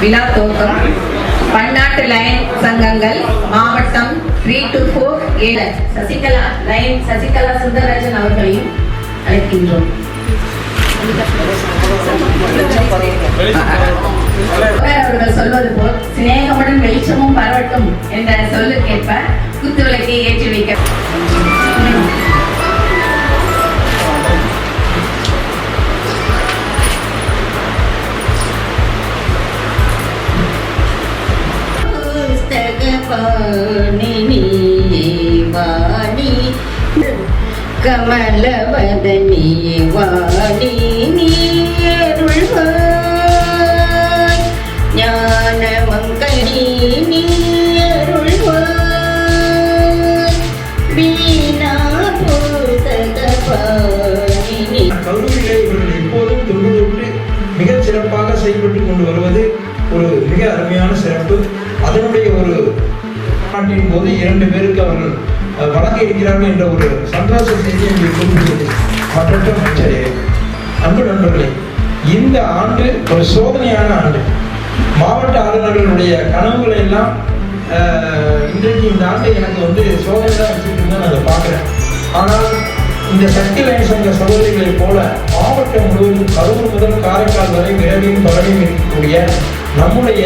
விழா துவக்கம் பன்னாட்டு லைன் சங்கங்கள் மாவட்டம் த்ரீ டு ஃபோர் ஏழு. சசிகலா லைன் சசிகலா சுந்தரராஜன் அவர்களையும் அழைக்கின்றோம். அவர்கள் சொல்வது போல் சிநேகமுடன் வெளிச்சமும் பரவட்டும் என்ற சொல்லுக்கேற்ப குத்துவிளக்கை ஏற்றி வைக்க கமலாணினி வாணி கமலவதனி வாணி நீருள்வாய் ஞான மங்கனி நீருள்வாய் வீணா பூதக பாணினி மிகச் சிறப்பாக செயல்பட்டு கொண்டு வருவது நாட்டின் போது இரண்டு பேருக்கு அவர்கள் வழங்க இருக்கிறார்கள் என்ற ஒரு சந்தோஷ செய்தியை மற்றும் குறிப்பிட்டது மற்ற அமைச்சரே அன்பு நண்பர்களே இந்த ஆண்டு ஒரு சோதனையான ஆண்டு. மாவட்ட ஆளுநர்களுடைய கனவுகளை எல்லாம் அஹ், இன்றைக்கு இந்த ஆண்டு எனக்கு வந்து சோதனை தான் வச்சுட்டு நான் அதை பார்க்குறேன். ஆனால் இந்த சக்தி லைன் சங்க சகோதரிகளைப் போல மாவட்டம் முழுவதும் கரூர் முதல் காரைக்கால் வரை விரைவில் பரவியும் இருக்கக்கூடிய நம்முடைய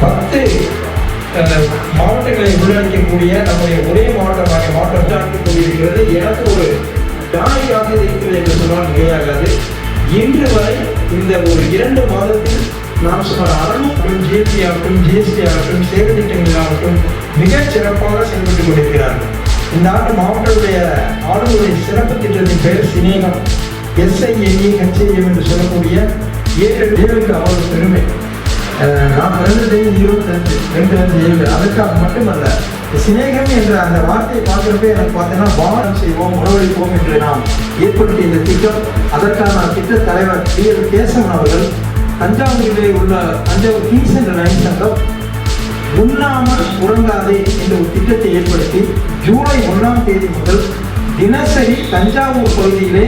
பத்து மாவட்டங்களை உள்ளடக்கக்கூடிய நம்முடைய ஒரே மாவட்டமாக மாவட்டம் தாக்கி கொண்டிருக்கிறது எனக்கு ஒரு ஜாலியாக இருக்கிறது என்று சொன்னால் மிகையாகாது இன்று வரை இந்த ஒரு இரண்டு மாதத்தில் நாம் சுமார் அறுநூறு ஜிஎஸ்டி ஆகட்டும் ஜிஎஸ்டி ஆகட்டும் சேவை திட்டங்கள் ஆகட்டும் மிகச் சிறப்பாக செயல்பட்டு கொண்டிருக்கிறார்கள். இந்த ஆண்டு மாவட்டத்துடைய ஆளுநருடைய சிறப்பு திட்டத்தின் பெயர் சினேகம் எஸ்ஐஎன்இ ஹெச்ஐஎம் என்று சொல்லக்கூடிய ஏழு பேருக்கு அவ்வளவு பெருமை. நான் பிறந்தது இருபத்தஞ்சு ரெண்டு அஞ்சு ஏழு அதுக்காக மட்டுமல்ல சிநேகம் என்ற அந்த வார்த்தையை பார்க்குறப்ப எனக்கு பார்த்தீங்கன்னா வானம் செய்வோம் உணவளிப்போம் என்று நாம் ஏற்படுத்திய இந்த திட்டம் அதற்கான திட்ட தலைவர் டி எல் கேசவன் அவர்கள் தஞ்சாவூரிலே உள்ள தஞ்சாவூர் கிங்ஸ் என்ற நயன் சங்கம் உண்ணாமல் உறங்காதே என்ற ஒரு திட்டத்தை ஏற்படுத்தி ஜூலை ஒன்றாம் தேதி முதல் தினசரி தஞ்சாவூர் பகுதியிலே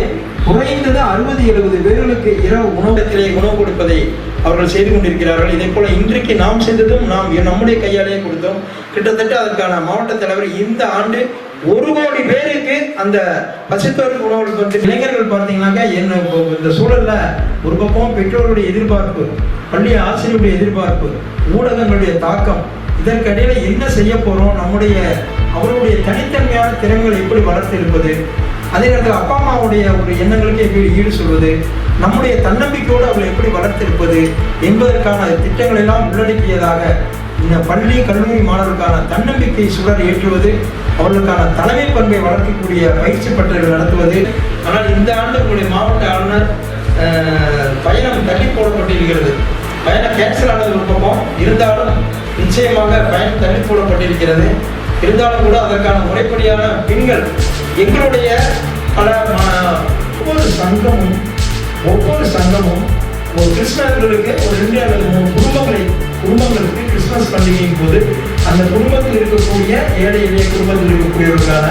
குறைந்தது அறுபது எழுபது பேர்களுக்கு இரவு உணவகத்திலே உணவு கொடுப்பதை அவர்கள் செய்து கொண்டிருக்கிறார்கள். இதே போல இன்றைக்கு நாம் செய்ததும் நாம் நம்முடைய கையாலேயே கொடுத்தோம். கிட்டத்தட்ட அதற்கான மாவட்ட தலைவர் இந்த ஆண்டு ஒரு கோடி பேருக்கு அந்த பசித்தோருக்கு உணவு வந்து இளைஞர்கள் பார்த்தீங்கன்னாக்கா என்ன இந்த சூழல்ல ஒரு பக்கம் பெற்றோருடைய எதிர்பார்ப்பு பள்ளி ஆசிரியருடைய எதிர்பார்ப்பு ஊடகங்களுடைய தாக்கம் இதற்கிடையில என்ன செய்ய போறோம்? நம்முடைய அவருடைய தனித்தன்மையான திறன்களை எப்படி வளர்த்து இருப்பது? அதே நேரத்தில் அப்பா அம்மாவுடைய ஒரு எண்ணங்களுக்கு எப்படி ஈடு சொல்வது? நம்முடைய தன்னம்பிக்கையோடு அவர்களை எப்படி வளர்த்திருப்பது? என்பதற்கான திட்டங்கள் எல்லாம் உள்ளடக்கியதாக இந்த பள்ளி கல்லூரி மாணவர்களுக்கான தன்னம்பிக்கை சுடர் ஏற்றுவது அவர்களுக்கான தலைமை பண்பை வளர்க்கக்கூடிய பயிற்சி பட்டறைகள் நடத்துவது. ஆனால் இந்த ஆண்டு உங்களுடைய மாவட்ட ஆளுநர் பயணம் தள்ளி போடப்பட்டிருக்கிறது. பயணம் கேன்சல் ஆனது ஒரு பக்கம். இருந்தாலும் நிச்சயமாக பயணம் தள்ளி போடப்பட்டிருக்கிறது. இருந்தாலும் கூட அதற்கான முறைப்படியான பின்கள் எங்களுடைய பல ம- ஒவ்வொரு சங்கமும் ஒவ்வொரு சங்கமும் ஒரு கிறிஸ்தவர்களுக்கு ஒரு ரெண்டு அல்லது மூணு குடும்பங்களை குடும்பங்களுக்கு கிறிஸ்துமஸ் பண்டிகையின் போது அந்த குடும்பத்தில் இருக்கக்கூடிய ஏழை எளிய குடும்பத்தில் இருக்கக்கூடியவர்களுக்கான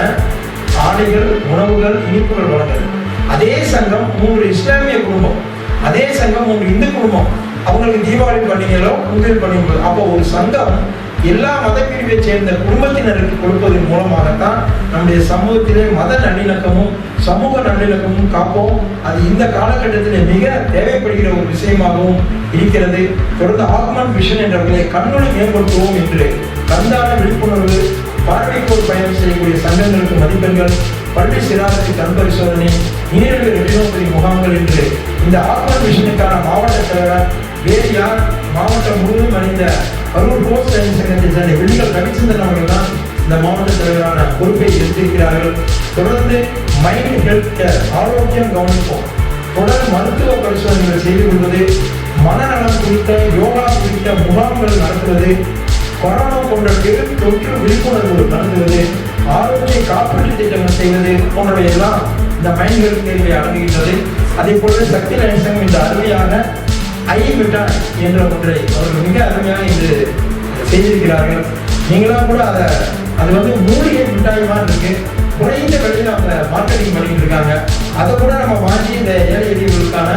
ஆடைகள் உணவுகள் இனிப்புகள் வழங்கல். அதே சங்கம் மூன்று இஸ்லாமிய குடும்பம் அதே சங்கம் மூன்று இந்து குடும்பம். அவங்களுக்கு தீபாவளி பண்டிகைகளோ பொங்கல் பண்டிகை அப்போ ஒரு சங்கம் எல்லா மதப்பிரிவை சேர்ந்த குடும்பத்தினருக்கு கொடுப்பதன் மூலமாகத்தான் நம்முடைய சமூகத்திலே மத நல்லிணக்கமும் சமூக நல்லிணக்கமும் காப்போம். அது இந்த காலகட்டத்தில் மிக தேவைப்படுகிற ஒரு விஷயமாகவும் இருக்கிறது. தொடர்ந்து ஆக்மன் விஷன் என்றவர்களை கண்ணுடன் மேம்படுத்துவோம் என்று கந்தான விழிப்புணர்வு பார்வைக்கோர் பயணம் செய்யக்கூடிய சங்கங்களுக்கு மதிப்பெண்கள் பள்ளி சிறாருக்கு கண் பரிசோதனை நீரிழிவு ரெட்டினோபதி முகாம்கள் என்று இந்த ஆக்மன் மிஷனுக்கான மாவட்ட செயலர் வேறு மாவட்டம் முழுவதும் அணிந்த கரூர் போஸ்ட் சயின்ஸ் சங்கத்தை சேர்ந்த வில்லிகள் ரவிச்சந்திரன் அவர்கள் தான் இந்த மாவட்ட தலைவரான பொறுப்பை எடுத்திருக்கிறார்கள். தொடர்ந்து மைண்ட் ஹெல்த் கேர் ஆரோக்கியம் கவனிப்போம். தொடர் மருத்துவ பரிசோதனைகள் செய்து கொள்வது மனநலம் குறித்த யோகா குறித்த முகாம்கள் நடத்துவது கொரோனா போன்ற பெரும் தொற்று விழிப்புணர்வு நடத்துவது ஆரோக்கிய காப்பீட்டு திட்டங்கள் செய்வது போன்றவை எல்லாம் இந்த மைண்ட் ஹெல்த் கேர்வை அடங்குகின்றது அதே போல சக்தி லட்சம் இந்த அருமையான ஐ மிட்டாய் என்ற ஒன்றை அவர்கள் மிக அருமையாக இன்று செய்திருக்கிறார்கள். நீங்களாம் கூட அதை அது வந்து மூலிகை மிட்டாய் மாதிரி இருக்கு. குறைந்த விலையில் அவங்க மார்க்கெட்டிங் பண்ணிட்டு இருக்காங்க. அதை கூட நம்ம வாங்கி இந்த ஏழை எளியவர்களுக்கான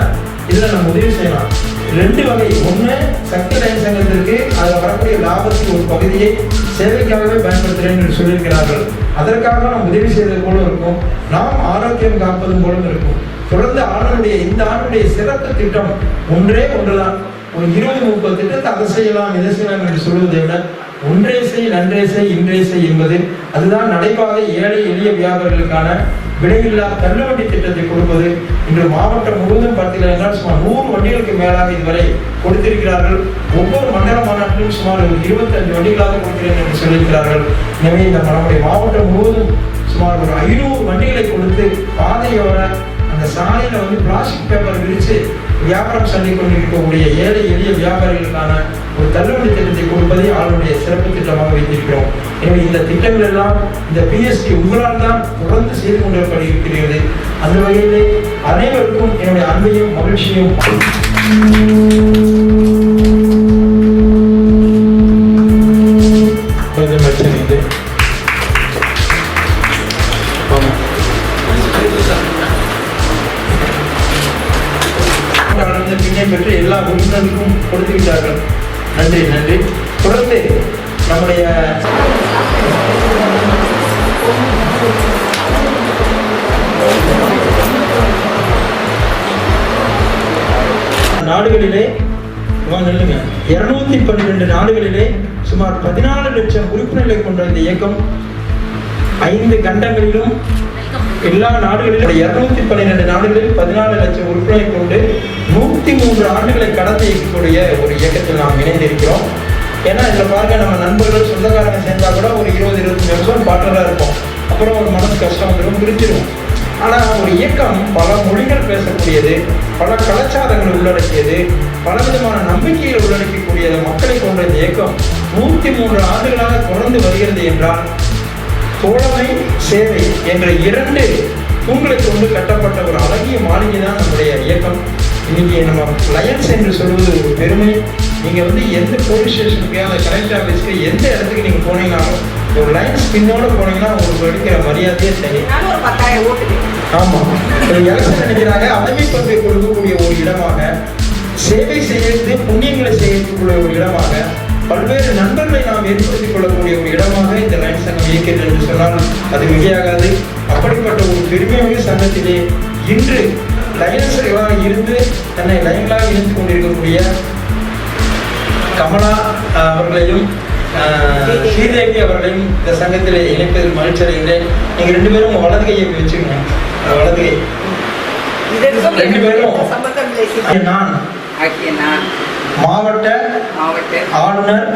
இதில் நம்ம உதவி செய்யலாம். ரெண்டு வகை. ஒன்று சக்தி லைன் சங்கத்திற்கு அதில் வரக்கூடிய லாபத்தின் ஒரு பகுதியை சேவைக்காகவே பயன்படுத்துகிறேன் என்று சொல்லியிருக்கிறார்கள். அதற்காக நாம் உதவி செய்வது போல இருக்கும். நாம் ஆரோக்கியம் காப்பதும் போலும் இருக்கும். தொடர்ந்து ஆளுடைய இந்த ஆண்டுடைய சிறப்பு திட்டம் ஒன்றே ஒன்றுதான். ஒரு இருபது முப்பது திட்டத்தை அதை செய்யலாம் இதை செய்யலாம் என்று சொல்வதை விட ஒன்றே செய் நன்றே செய் இன்றே செய் என்பது அதுதான் நடைபாதை ஏழை எளிய வியாபாரிகளுக்கான விலையில்லா தள்ளுவண்டி திட்டத்தை கொடுப்பது. இன்று மாவட்டம் முழுவதும் பார்த்தீர்கள் என்றால் சுமார் நூறு வண்டிகளுக்கு மேலாக இதுவரை கொடுத்திருக்கிறார்கள். ஒவ்வொரு மண்டல மாநாட்டிலும் சுமார் ஒரு இருபத்தஞ்சு வண்டிகளாக கொடுக்கிறேன் என்று சொல்லியிருக்கிறார்கள். எனவே இந்த நம்முடைய மாவட்டம் முழுவதும் சுமார் ஒரு ஐநூறு வண்டிகளை கொடுத்து பாதையோர அந்த சாலையில வந்து பிளாஸ்டிக் பேப்பர் விரித்து வியாபாரம் சந்தை கொண்டிருக்கக்கூடிய ஏழை எளிய வியாபாரிகளுக்கான தள்ளுபடி திட்டத்தை கொடுப்பதை ஆளுடைய சிறப்பு திட்டமாக வைத்திருக்கிறோம் எனவே இந்த திட்டங்கள் எல்லாம் இந்த பிஎஸ்சி உங்களால் தான் தொடர்ந்து செய்து கொண்டிருக்கிறது அந்த வகையிலே அனைவருக்கும் என்னுடைய அன்பையும் மகிழ்ச்சியும் கொஞ்சம் பிரச்சனை பெற்று எல்லா உறுப்பினருக்கும் கொடுத்து விட்டார்கள் நன்றி நன்றி. தொடர்ந்து நம்முடைய நாடுகளிலே வாங்க நில்லுங்க. இருநூத்தி பன்னிரெண்டு நாடுகளிலே சுமார் பதினாலு லட்சம் உறுப்பினர்களை கொண்ட இந்த இயக்கம் ஐந்து கண்டங்களிலும் எல்லா நாடுகளிலும் இருநூத்தி பன்னிரெண்டு நாடுகளில் பதினாலு லட்சம் உறுப்பினரை கொண்டு நூத்தி மூன்று ஆண்டுகளை கடந்து இருக்கக்கூடிய ஒரு இயக்கத்தில் நாம் இணைந்திருக்கிறோம். ஏன்னா இதில் பாருங்க நம்ம நண்பர்கள் சொந்தக்காரங்க சேர்ந்தா கூட ஒரு இருபது இருபத்தஞ்சு வருஷம் பாட்டராக இருப்போம். அப்புறம் ஒரு மனசு கஷ்டம் வந்துடும் பிரிச்சிருவோம். ஆனா ஒரு இயக்கம் பல மொழிகள் பேசக்கூடியது பல கலாச்சாரங்களை உள்ளடக்கியது பல விதமான நம்பிக்கையை உள்ளடக்கக்கூடியது மக்களை கொண்ட இந்த இயக்கம் நூத்தி மூன்று ஆண்டுகளாக தொடர்ந்து வருகிறது என்றால் தோழமை சேவை என்ற இரண்டு தூண்களை கொண்டு கட்டப்பட்ட ஒரு அழகிய மாளிகை தான் நம்முடைய இயக்கம். இன்னைக்கு நம்ம லயன்ஸ் என்று சொல்வது ஒரு பெருமை. நீங்க வந்து எந்த போலீஸ் ஸ்டேஷனுக்கு அந்த கலெக்டர் ஆஃபீஸ்க்கு எந்த இடத்துக்கு நீங்க போனீங்கனாலும் ஒரு லைன்ஸ் பின்னோட போனீங்கன்னா உங்களுக்கு கிடைக்கிற மரியாதையே சரி. நானும் ஒரு பத்தாயிரம் ஓட்டு ஆமா. எலெக்ஷன் நினைக்கிறாங்க? அடைமை பங்கை கொடுக்கக்கூடிய ஒரு இடமாக சேவை செய்யறது புண்ணியங்களை செய்யக்கூடிய ஒரு இடமாக பல்வேறு நண்பர்களை நாம் ஏற்படுத்திக் கொள்ளக்கூடிய ஒரு இடமாக இந்த லைன் சங்கம் இயக்கிறது என்று சொன்னால் அது மிகையாகாது. அப்படிப்பட்ட ஒரு பெருமையான சங்கத்திலே இன்று லைன்ஸாக இருந்து தன்னை லைன்களாக இணைத்துக் கொண்டிருக்கக்கூடிய கமலா அவர்களையும் ஸ்ரீதேவி அவர்களையும் இந்த சங்கத்திலே இணைப்பதில் மகிழ்ச்சி அடைகிறேன். நீங்க ரெண்டு பேரும் வலது கையை வச்சுக்கோங்க. வலது கை. ரெண்டு பேரும். நான். மாவட்ட மாவட்ட ஆளுநர்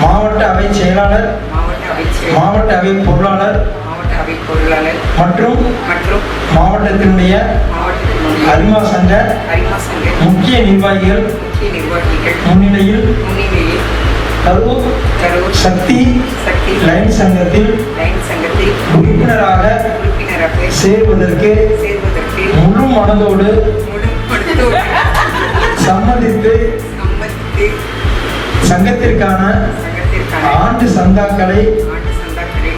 மாவட்ட அவை செயலாளர் மாவட்ட அவை பொருளாளர் மாவட்ட அவை பொருளாளர் மற்றும் மற்றும் மாவட்டத்தினுடைய அரிமா சங்க முக்கிய நிர்வாகிகள் முன்னிலையில் கரூர் சக்தி சக்தி லைன் சங்கத்தில் உறுப்பினராக உறுப்பினராக சேர்வதற்கு சேர்வதற்கு முழு மனதோடு முழு மனதோடு சம்மதித்து சங்கத்திற்கான ஆண்டு சந்தாக்களை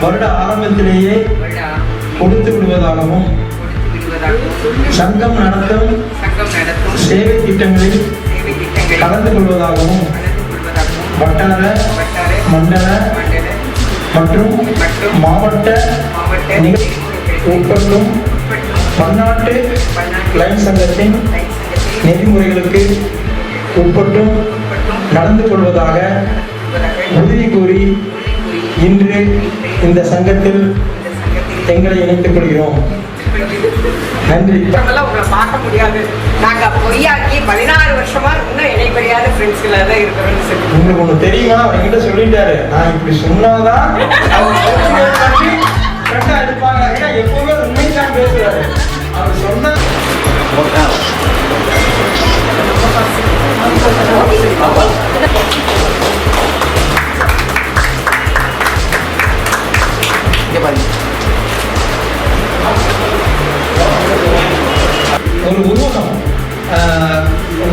வருட ஆரம்பத்திலேயே கொடுத்து விடுவதாகவும் சங்கம் நடத்தும் சேவை திட்டங்களில் கலந்து கொள்வதாகவும் வட்டார மண்டல மற்றும் மாவட்ட உட்பட்டும் பன்னாட்டு லைன் சங்கத்தின் நெறிமுறைகளுக்கு உட்பட்டும் நடந்து கொள்வதாக உறுதி கூறி இன்று இந்த சங்கத்தில் எங்களை இணைத்துக் கொள்கிறோம். நன்றி. உங்களை பார்க்க முடியாது. நாங்க பொய்யாக்கி பதினாறு வருஷமா இன்னும் இணைப்பறியாத ஃப்ரெண்ட்ஸ்ல தான் இருக்கிறோம்னு சொல்லி. உங்களுக்கு ஒண்ணு தெரியுமா? அவர்கிட்ட சொல்லிட்டாரு. நான் இப்படி சொன்னாதான் அவங்க கரெக்டா இருப்பாங்க. ஏன்னா எப்பவுமே உண்மை தான் பேசுறாரு. அவர் சொன்னா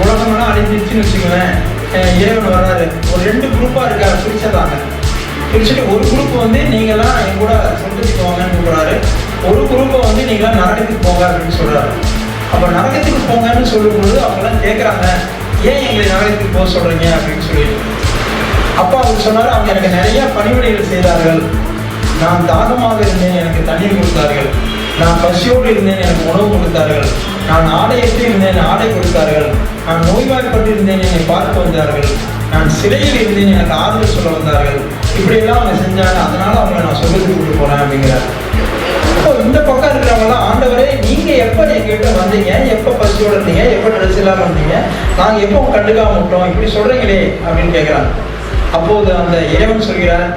உலகமெல்லாம் அழிஞ்சிருச்சுன்னு வச்சுக்கோங்களேன் இறைவன் வராரு ஒரு ரெண்டு குரூப்பாக இருக்காரு. பிரிச்சதாங்க பிரிச்சுட்டு ஒரு குரூப் வந்து நீங்களாம் என் கூட சொந்தத்துக்கு வாங்கன்னு சொல்றாரு ஒரு குரூப்பை வந்து நீங்களாம் நரகத்துக்கு போங்க அப்படின்னு சொல்கிறாரு அப்போ நரகத்துக்கு போங்கன்னு சொல்லும்போது அவங்களாம் கேட்குறாங்க ஏன் எங்களை நகரத்துக்கு போக சொல்கிறீங்க அப்படின்னு சொல்லி. அப்பா அவர் சொன்னார் அவங்க எனக்கு நிறைய பணிவிடைகள் செய்தார்கள். நான் தாகமாக இருந்தேன். எனக்கு தண்ணீர் கொடுத்தார்கள். நான் பசியோடு இருந்தேன் எனக்கு உணவு கொடுத்தார்கள். நான் ஆடையற்று இருந்தேன் ஆடை கொடுத்தார்கள். நான் நோய்வாய்ப்பட்டிருந்தேன் என்னை பார்க்க வந்தார்கள். நான் சிறையில் இருந்தேன் எனக்கு ஆறுதல் சொல்ல வந்தார்கள். இப்படியெல்லாம் அவங்க செஞ்சாங்க அதனால அவங்கள நான் சொல்லிட்டு கூப்பிட்டு போறேன் அப்படிங்கிறார். இப்போ இந்த பக்கம் இருக்கிறவங்களாம் ஆண்டவரே நீங்க எப்ப எங்ககிட்ட வந்தீங்க? எப்ப பசியோட இருந்தீங்க? எப்ப ட்ரெஸ் இல்லாம இருந்தீங்க? நாங்க எப்போ கண்டுக்காம விட்டோம்? இப்படி சொல்றீங்களே அப்படின்னு கேட்கிறாங்க அப்போது அந்த இறைவன் சொல்கிறார்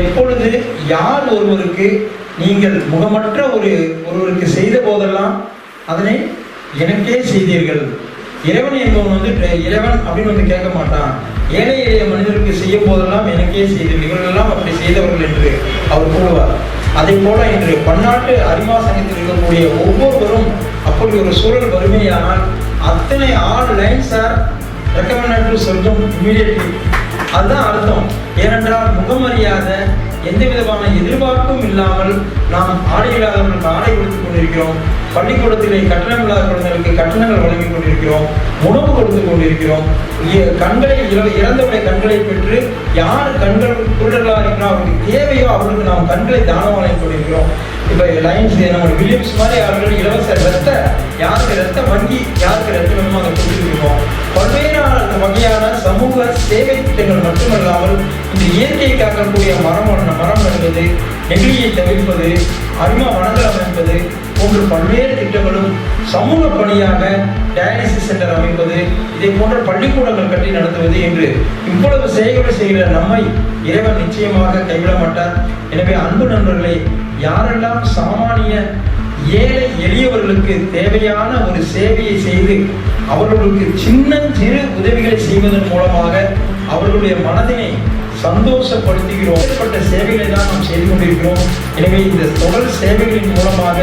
எப்பொழுது யார் ஒருவருக்கு நீங்கள் முகமற்ற ஒரு ஒருவருக்கு செய்த போதெல்லாம் அதனை எனக்கே செய்தீர்கள். இறைவன் என்பவன் வந்து இறைவன் அப்படின்னு வந்து கேட்க மாட்டான். ஏழை எளிய மனிதருக்கு செய்யும் போதெல்லாம் எனக்கே செய்தீர்கள். இவர்களெல்லாம் அப்படி செய்தவர்கள் என்று அவர் கூறுவார். அதே போல இன்று பன்னாட்டு அரிமா சங்கத்தில் இருக்கக்கூடிய ஒவ்வொருவரும் அப்படி ஒரு சூழல் வறுமையானால் அத்தனை all lines are recommended to சொர்க்கம் இமீடியட்லி அதுதான் அர்த்தம். ஏனென்றால் முகமறியாத எந்த விதமான எதிர்பார்ப்பும் இல்லாமல் நாம் ஆடை இல்லாதவர்களுக்கு ஆடை கொடுத்துக் கொண்டிருக்கிறோம். பள்ளிக்கூடத்திலே கட்டணம் இல்லாத குழந்தைகளுக்கு கட்டணங்கள் வழங்கிக் கொண்டிருக்கிறோம். உணவு கொடுத்து கொண்டிருக்கிறோம். இ- கண்களை இற- கண்களை பெற்று யார் கண்கள் குருடர்களாக இருக்கிறோம் அவருக்கு தேவையோ அவர்களுக்கு நாம் கண்களை தானம் வழங்கிக் கொண்டிருக்கிறோம். இப்போ லைன்ஸ் நம்ம வில்லியம்ஸ் மாதிரி அவர்கள் இலவச ரத்த யாருக்கு ரத்த வங்கி யாருக்கு ரத்த வேணுமோ அதை கொடுத்துருக்கோம் பல்வேறான வகையான சமூக சேவை திட்டங்கள் மட்டுமல்லாமல் இந்த இயற்கையை காக்கக்கூடிய மரம் மரம் நடுவது நெகிழியை தவிர்ப்பது அருமா வனங்கள் அமைப்பது போன்ற பல்வேறு திட்டங்களும் சமூக பணியாக டயாலிசிஸ் சென்டர் அமைப்பது இதை போன்ற பள்ளிக்கூடங்கள் கட்டி நடத்துவது என்று இவ்வளவு செயல்களை செய்கிற நம்மை இறைவன் நிச்சயமாக கைவிட மாட்டார். எனவே அன்பு நண்பர்களே யாரெல்லாம் சாமானிய ஏழை எளியவர்களுக்கு தேவையான ஒரு சேவையை செய்து அவர்களுக்கு சின்ன சிறு உதவிகளை செய்வதன் மூலமாக அவர்களுடைய மனதினை சந்தோஷப்படுத்துகிறோம். ஏற்பட்ட சேவைகளை தான் நாம் செய்து கொண்டிருக்கிறோம். எனவே இந்த தொடர் சேவைகளின் மூலமாக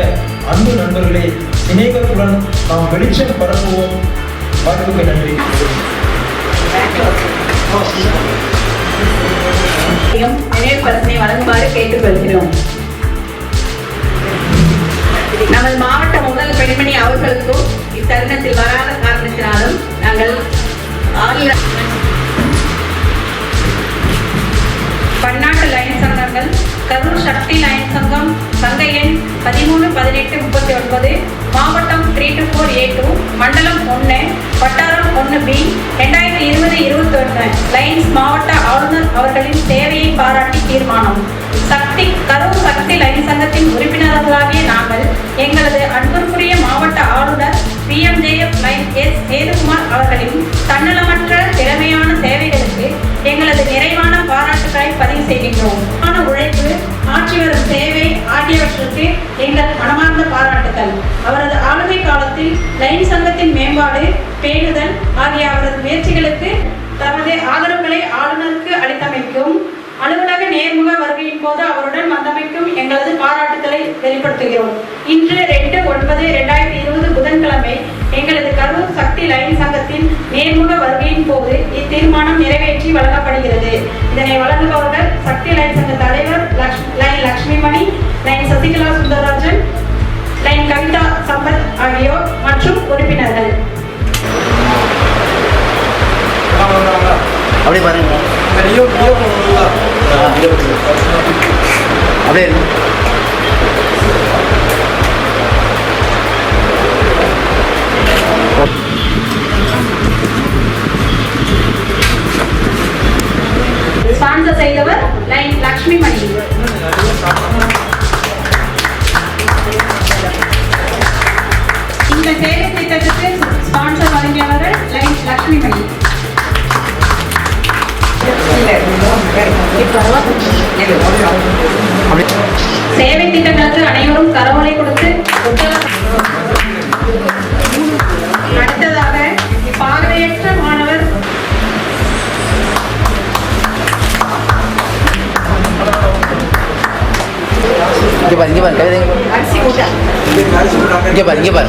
அன்பு நண்பர்களே சிநேகத்துடன் நாம் வெளிச்சம் பரப்புவோம். வாய்ப்புக்கு நன்றி. நினைவு வழங்குமாறு கேட்டுக்கொள்கிறோம். நமது மாவட்ட முதல் பெண்மணி அவர்களுக்கும் தருணத்தில் வராத காரணத்தினாலும் நாங்கள் பன்னாட்டு லயன் சங்கங்கள் கரூர் சக்தி லயன் சங்கம் சங்க எண் பதிமூணு பதினெட்டு முப்பத்தி ஒன்பது மாவட்டம் three to four a two மண்டலம் ஒன்று வட்டாரம் ஒன்று பி ரெண்டாயிரத்தி இருபது இருபத்தொன்று லைன்ஸ் மாவட்ட ஆளுநர் அவர்களின் சேவையை பாராட்டி தீர்மானம். சக்தி கரூர் சக்தி லைன் சங்கத்தின் உறுப்பினர்களாகிய நாங்கள் எங்களது அன்புக்குரிய மாவட்ட ஆளுநர் பிஎம்ஜேஎஃப் லைன் எஸ். சேதுகுமார் அவர்களின் தன்னலமற்ற திறமையான சேவைகளுக்கு எங்களது நிறைவான பாராட்டுக்களை பதிவு செய்கின்றோம். உழைப்பு ஆற்றி வரும் சேவை ஆகியவற்றுக்கு எங்கள் மனமார்ந்த பாராட்டுகள் அவரது ஆளுமை காலத்தில் லைன் சங்கத்தின் மேம்பாடு பேணுதல் ஆகிய அவரது முயற்சிகளுக்கு தமது ஆதரவுகளை ஆளுநருக்கு அளித்தமைக்கும் அலுவலக நேர்முக வருகையின் போது அவருடன் வந்தமைக்கும் எங்களது பாராட்டுக்களை வெளிப்படுத்துகிறோம். இன்று ரெண்டு ஒன்பது ரெண்டாயிரத்தி இருபது புதன்கிழமை எங்களது கரூர் சக்தி லைன் சங்கத்தின் நேர்முக வருகையின் போது இத்தீர்மானம் நிறைவேற்றி வழங்கப்படுகிறது. இதனை வழங்குபவர்கள் சக்தி லைன் சங்க தலைவர் Laksh- lion Lakshmimani lion Sasikala Sundararajan lion Kavitha Sampath ஆகியோர் மற்றும் உறுப்பினர்கள். அப்படியே பாருங்க? அப்படியே இருங்க. ஸ்பான்சர் செய்தவர் லைன் லக்ஷ்மிமணி இந்த ये बन ये बन कर देंगे ये बन ये बन